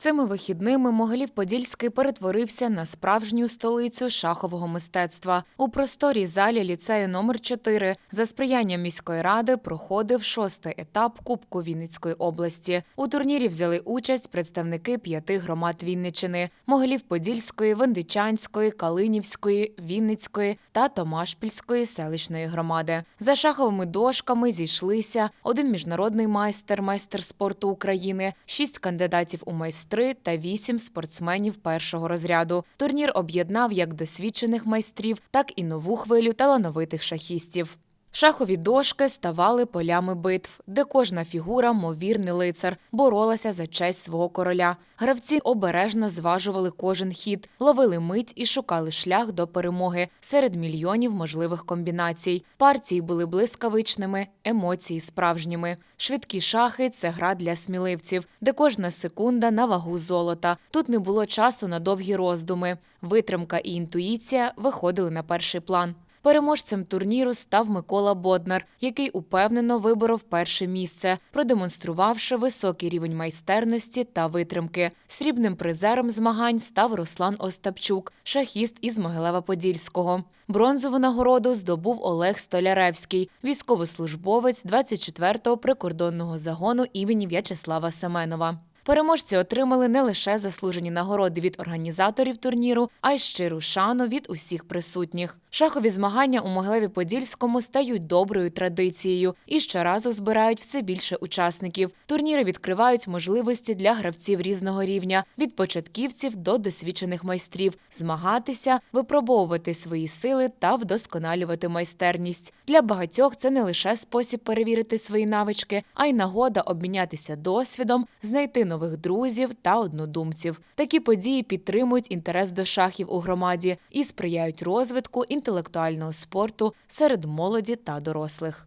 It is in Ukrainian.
Цими вихідними Могилів-Подільський перетворився на справжню столицю шахового мистецтва. У просторій залі ліцею номер 4 за сприянням міської ради проходив шостий етап Кубку Вінницької області. У турнірі взяли участь представники п'яти громад Вінничини: Могилів-Подільської, Вендичанської, Калинівської, Вінницької та Томашпільської селищної громади. За шаховими дошками зійшлися один міжнародний майстер, майстер спорту України, шість кандидатів у майстри та вісім спортсменів першого розряду. Турнір об'єднав як досвідчених майстрів, так і нову хвилю талановитих шахістів. Шахові дошки ставали полями битв, де кожна фігура, мов вірний лицар, боролася за честь свого короля. Гравці обережно зважували кожен хід, ловили мить і шукали шлях до перемоги серед мільйонів можливих комбінацій. Партії були блискавичними, емоції справжніми. Швидкі шахи це гра для сміливців, де кожна секунда на вагу золота. Тут не було часу на довгі роздуми. Витримка і інтуїція виходили на перший план. Переможцем турніру став Микола Боднар, який упевнено виборов перше місце, продемонструвавши високий рівень майстерності та витримки. Срібним призером змагань став Руслан Остапчук, шахіст із Могилева-Подільського. Бронзову нагороду здобув Олег Столяревський, військовослужбовець 24-го прикордонного загону імені В'ячеслава Семенова. Переможці отримали не лише заслужені нагороди від організаторів турніру, а й щиру шану від усіх присутніх. Шахові змагання у Могилеві-Подільському стають доброю традицією і щоразу збирають все більше учасників. Турніри відкривають можливості для гравців різного рівня від початківців до досвідчених майстрів, змагатися, випробовувати свої сили та вдосконалювати майстерність. Для багатьох це не лише спосіб перевірити свої навички, а й нагода обмінятися досвідом, знайти нових друзів та однодумців. Такі події підтримують інтерес до шахів у громаді і сприяють розвитку інтелектуального спорту серед молоді та дорослих.